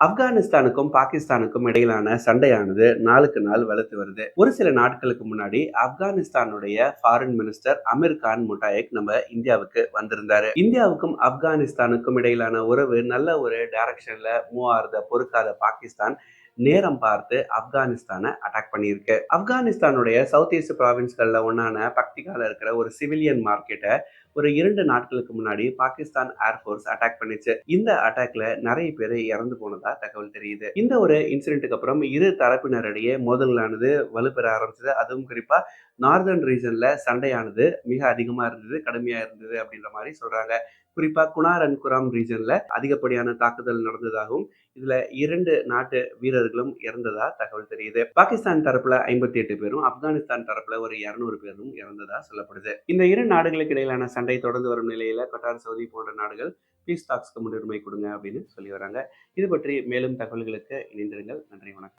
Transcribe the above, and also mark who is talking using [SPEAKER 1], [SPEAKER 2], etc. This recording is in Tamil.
[SPEAKER 1] ஆப்கானிஸ்தானுக்கும் பாகிஸ்தானுக்கும் இடையிலான சண்டையானது நாளுக்கு நாள் வலுத்து வருது. ஒரு சில நாட்களுக்கு முன்னாடி ஆப்கானிஸ்தானுடைய ஃபாரின் மினிஸ்டர் அமீர் கான் முட்டாயக் நம்ம இந்தியாவுக்கு வந்திருந்தாரு. இந்தியாவுக்கும் ஆப்கானிஸ்தானுக்கும் இடையிலான உறவு நல்ல ஒரு டைரக்ஷன்ல மூவ் ஆறுத பொறுக்காத பாகிஸ்தான் நேரம் பார்த்து ஆப்கானிஸ்தானை அட்டாக் பண்ணியிருக்கு. ஆப்கானிஸ்தானுடைய சவுத் ஈஸ்ட் ப்ராவின்ஸ்களில் ஒன்றான பக்திகால இருக்கிற ஒரு சிவிலியன் மார்க்கெட்டை ஒரு இரண்டு நாட்களுக்கு முன்னாடி பாகிஸ்தான் ஏர்ஃபோர்ஸ் அட்டாக் பண்ணிச்சு. இந்த அட்டாக்ல நிறைய பேர் இறந்து போனதா தகவல் தெரியுது. இந்த ஒரு இன்சிடென்ட்டுக்கு அப்புறம் இரு தரப்பினரிடையே மோதல்களானது வலுப்பெற ஆரம்பிச்சது. அதுவும் குறிப்பா நார்தர்ன் ரீஜனில் சண்டையானது மிக அதிகமாக இருந்தது கடுமையாக இருந்தது அப்படின்ற மாதிரி சொல்கிறாங்க குறிப்பாக குனார் அண்ட் குராம் அதிகப்படியான தாக்குதல் நடந்ததாகவும் இதில் இரண்டு நாட்டு வீரர்களும் இறந்ததா தகவல் தெரியுது. பாகிஸ்தான் தரப்பில் ஐம்பத்தி எட்டு பேரும் ஆப்கானிஸ்தான் தரப்பில் ஒரு இரநூறு பேரும் இறந்ததா சொல்லப்படுது. இந்த இரு நாடுகளுக்கு இடையிலான சண்டை தொடர்ந்து வரும் நிலையில் கட்டார் சவுதி போன்ற நாடுகள் பீஸ் டாக்ஸ்க்கு முன்னுரிமை கொடுங்க அப்படின்னு சொல்லி வராங்க. இது பற்றி மேலும் தகவல்களுக்கு இணைந்திருங்கள். நன்றி வணக்கம்.